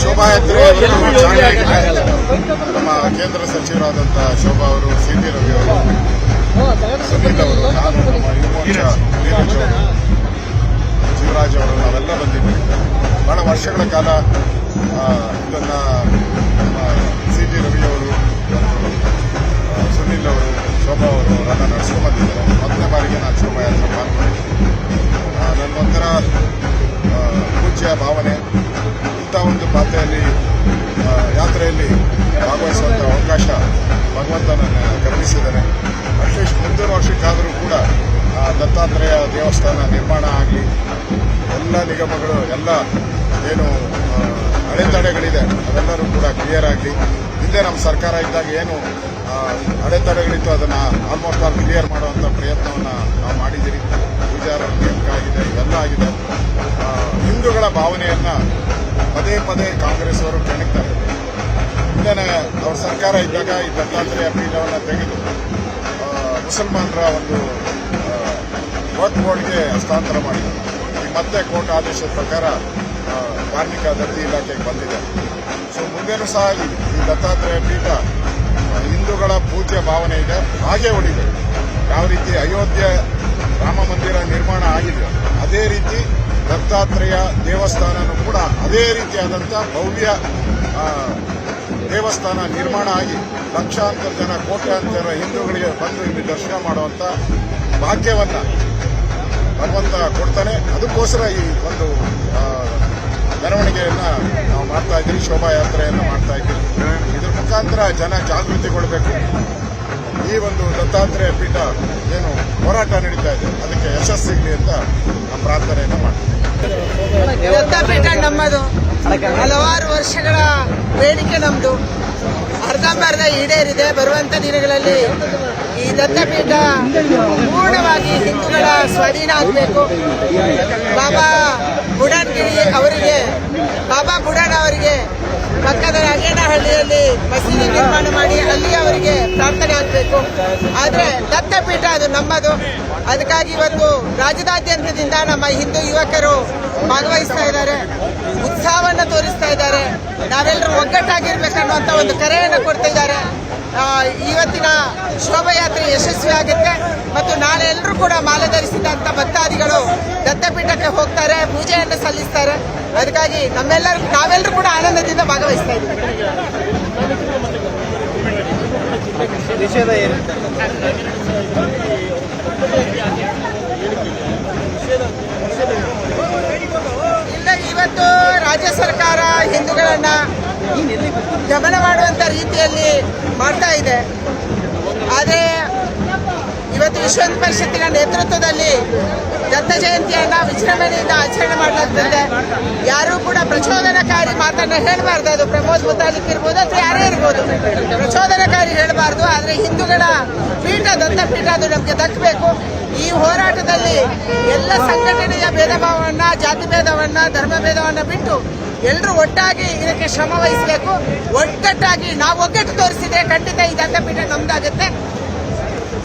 ಶೋಭಾಯಾತ್ರೆ ನಮ್ಮ ಕೇಂದ್ರ ಸಚಿವರಾದಂಥ ಶೋಭಾ ಅವರು ಸಿಟಿ ರವಿ ಅವರು ಸುನೀಲ್ ಅವರು ನಾನು ನಮ್ಮ ಶಿವರಾಜ್ ಅವರು ನಾವೆಲ್ಲ ಬಂದಿದ್ದೀವಿ. ಬಹಳ ವರ್ಷಗಳ ಕಾಲ ಇದನ್ನ ಸಿ ಟಿ ರವಿ ಅವರು ಸುನೀಲ್ ಅವರು ಶೋಭಾ ಅವರು ಅವರೆಲ್ಲ ನಡೆಸ್ಕೊಂಡು ಬಂದಿದ್ದಾರೆ. ಮೊದಲನೇ ಬಾರಿಗೆ ನಾನು ಶೋಭಾಯಾತ್ರೆ ಪಾಲ್ಗೊಂಡಿದ್ದೀನಿ ಆ, ನನಗೊಂಥರ ಆ, ಭಾವನೆ ಇಂಥ ಒಂದು ಪಾತ್ರೆಯಲ್ಲಿ ಯಾತ್ರೆಯಲ್ಲಿ ಭಾಗವಹಿಸುವಂಥ ಅವಕಾಶ ಭಗವಂತ ಕರುಣಿಸಿದ್ದಾನೆ ಅಟ್ಲೀಸ್ಟ್ ಮುಂದಿನ ವರ್ಷಕ್ಕಾದರೂ ಕೂಡ ದತ್ತಾತ್ರೇಯ ದೇವಸ್ಥಾನ ನಿರ್ಮಾಣ ಆಗಲಿ ಎಲ್ಲ ನಿಗಮಗಳು ಎಲ್ಲ ಏನು ಅಡೆತಡೆಗಳಿದೆ ಅವೆಲ್ಲರೂ ಕೂಡ ಕ್ಲಿಯರ್ ಆಗಲಿ. ಹಿಂದೆ ನಮ್ಮ ಸರ್ಕಾರ ಇದ್ದಾಗ ಏನು ಅಡೆತಡೆಗಳಿತ್ತು ಅದನ್ನು ಆಲ್ಮೋಸ್ಟ್ ಆಲ್ ಕ್ಲಿಯರ್ ಮಾಡುವಂಥ ಪ್ರಯತ್ನವನ್ನು ನಾವು ಮಾಡಿದ್ದೀರಿ. ಪೂಜಾರ ಆಗಿದೆ ಇವೆಲ್ಲ ಆಗಿದೆ. ಹಿಂದೂಗಳ ಭಾವನೆಯನ್ನ ಪದೇ ಪದೇ ಕಾಂಗ್ರೆಸ್ ಅವರು ಕೆಣಕ್ತಾರೆ ಹಿಂದೆ ಅವ್ರ ಸರ್ಕಾರ ಇದ್ದಾಗ ಈ ದತ್ತಾತ್ರೇಯ ಪೀಠವನ್ನು ತೆಗೆದು ಮುಸಲ್ಮಾನರ ಒಂದು ವರ್ಕ್ ಬೋರ್ಡ್ಗೆ ಹಸ್ತಾಂತರ ಮಾಡಿದ್ದಾರೆ ಮತ್ತೆ ಕೋರ್ಟ್ ಆದೇಶದ ಪ್ರಕಾರ ಕಾರ್ಮಿಕ ದತ್ತಿ ಇಲಾಖೆಗೆ ಬಂದಿದೆ. ಸೊ ಮುಂದೇನೂ ಸಹ ಈ ಈ ದತ್ತಾತ್ರೇಯ ಪೀಠ ಹಿಂದೂಗಳ ಪೂಜ್ಯ ಭಾವನೆ ಇದೆ. ಹಾಗೆ ಉಳಿದೆ ಯಾವ ರೀತಿ ಅಯೋಧ್ಯೆ ರಾಮ ಮಂದಿರ ನಿರ್ಮಾಣ ಆಗಿದೆ, ಅದೇ ರೀತಿ ದತ್ತಾತ್ರೇಯ ದೇವಸ್ಥಾನನೂ ಕೂಡ ಅದೇ ರೀತಿಯಾದಂಥ ಭವ್ಯ ದೇವಸ್ಥಾನ ನಿರ್ಮಾಣ ಆಗಿ ಲಕ್ಷಾಂತರ ಜನ, ಕೋಟ್ಯಾಂತರ ಹಿಂದೂಗಳಿಗೆ ಬಂದು ಇಲ್ಲಿ ದರ್ಶನ ಮಾಡುವಂತ ಭಾಗ್ಯವನ್ನ ಭಗವಂತ ಕೊಡ್ತಾನೆ. ಅದಕ್ಕೋಸ್ಕರ ಈ ಒಂದು ಮೆರವಣಿಗೆಯನ್ನ ನಾವು ಮಾಡ್ತಾ ಇದ್ದೀವಿ, ಶೋಭಾಯಾತ್ರೆಯನ್ನು ಮಾಡ್ತಾ ಇದ್ದೀವಿ. ಇದ್ರ ಮುಖಾಂತರ ಜನ ಜಾಗೃತಿಗೊಳ್ಬೇಕು ಈ ಒಂದು ದತ್ತಾತ್ರೇಯ ಪೀಠ ಏನು ಹೋರಾಟ ನಡೀತಾ ಇದೆ. ಅದಕ್ಕೆ ಯಶಸ್ಸು ಸಿಗಲಿ ಅಂತ ನಾವು ಪ್ರಾರ್ಥನೆಯನ್ನು ಮಾಡ್ತೀವಿ. ದತ್ತಪೀಠ ನಮ್ಮದು. ಹಲವಾರು ವರ್ಷಗಳ ಬೇಡಿಕೆ ನಮ್ದು. ಅರ್ಧಂಬರ್ಧ ಈಡೇರಿದೆ. ಬರುವಂತ ದಿನಗಳಲ್ಲಿ ಈ ದತ್ತಪೀಠ ಪೂರ್ಣವಾಗಿ ಹಿಂದೂಗಳ ಸ್ವಾಧೀನ ಆಗಬೇಕು. ಬಾಬಾ ಬುಡನ್ಗಿರಿ ಅವರಿಗೆ ಬಾಬಾ ಬುಡನ್ ಅವರಿಗೆ ಪಕ್ಕದ ನಾಗೇನಹಳ್ಳಿಯಲ್ಲಿ ಮಸೀದಿ ನಿರ್ಮಾಣ ಮಾಡಿ ಅಲ್ಲಿ ಅವರಿಗೆ ಪ್ರಾರ್ಥನೆ ಆಗಬೇಕು. ಆದ್ರೆ ದತ್ತಪೀಠ ಅದು ನಮ್ಮದು. ಅದಕ್ಕಾಗಿ ಇವತ್ತು ರಾಜ್ಯದಾದ್ಯಂತದಿಂದ ನಮ್ಮ ಹಿಂದೂ ಯುವಕರು ಭಾಗವಹಿಸ್ತಾ ಇದ್ದಾರೆ. ಉತ್ಸಾಹವನ್ನು ತೋರಿಸ್ತಾ ಇದ್ದಾರೆ. ನಾವೆಲ್ಲರೂ ಒಗ್ಗಟ್ಟಾಗಿರ್ಬೇಕನ್ನುವಂತ ಒಂದು ಕರೆಯನ್ನು ಕೊಡ್ತಾ ಇದ್ದಾರೆ. ಇವತ್ತಿನ ಶೋಭಾಯಾತ್ರೆ ಯಶಸ್ವಿ ಆಗುತ್ತೆ. ಮತ್ತು ನಾಳೆ ಎಲ್ಲರೂ ಕೂಡ ಮಾಲೆ ಧರಿಸಿದಂತ ಭಕ್ತಾದಿಗಳು ದತ್ತಪೀಠಕ್ಕೆ ಹೋಗ್ತಾರೆ ಪೂಜೆಯನ್ನು ಸಲ್ಲಿಸ್ತಾರೆ. ಅದಕ್ಕಾಗಿ ನಮ್ಮೆಲ್ಲರೂ ನಾವೆಲ್ಲರೂ ಕೂಡ ಆನಂದದಿಂದ ಭಾಗವಹಿಸ್ತಾ ಇದ್ದೀವಿ. ಇಲ್ಲ ಇವತ್ತು ರಾಜ್ಯ ಸರ್ಕಾರ ಹಿಂದೂಗಳನ್ನ ಗಮನ ಮಾಡುವಂತ ರೀತಿಯಲ್ಲಿ ಮಾಡ್ತಾ ಇದೆ. ವಿಶ್ವ ಪರಿಷತ್ತಿನ ನೇತೃತ್ವದಲ್ಲಿ ದತ್ತ ಜಯಂತಿಯನ್ನ ವಿಜೃಂಭಣೆಯಿಂದ ಆಚರಣೆ ಮಾಡಲಾಗ್ತದೆ. ಯಾರು ಕೂಡ ಪ್ರಚೋದನಕಾರಿ ಮಾತನ್ನ ಹೇಳಬಾರ್ದು. ಅದು ಪ್ರಮೋದ್ ಮುತಾಲಿಕ್ ಇರ್ಬೋದು ಅಥವಾ ಯಾರೇ ಇರ್ಬೋದು. ಪ್ರಚೋದನಕಾರಿ ಹೇಳಬಾರ್ದು. ಆದರೆ ಹಿಂದೂಗಳ ಪೀಠ ದತ್ತ ಪೀಠ ಅದು ನಮಗೆ ದಕ್ಕಬೇಕು. ಈ ಹೋರಾಟದಲ್ಲಿ ಎಲ್ಲ ಸಂಘಟನೆಯ ಭೇದ ಭಾವವನ್ನ ಜಾತಿ ಭೇದವನ್ನ, ಧರ್ಮ ಭೇದವನ್ನ ಬಿಟ್ಟು ಎಲ್ಲರೂ ಒಟ್ಟಾಗಿ ಇದಕ್ಕೆ ಶ್ರಮ ವಹಿಸಬೇಕು. ಒಗ್ಗಟ್ಟಾಗಿ ನಾವು ಒಗ್ಗಟ್ಟು ತೋರಿಸಿದ್ರೆ ಖಂಡಿತ ಈ ದತ್ತಪೀಠ ನಮ್ದಾಗುತ್ತೆ.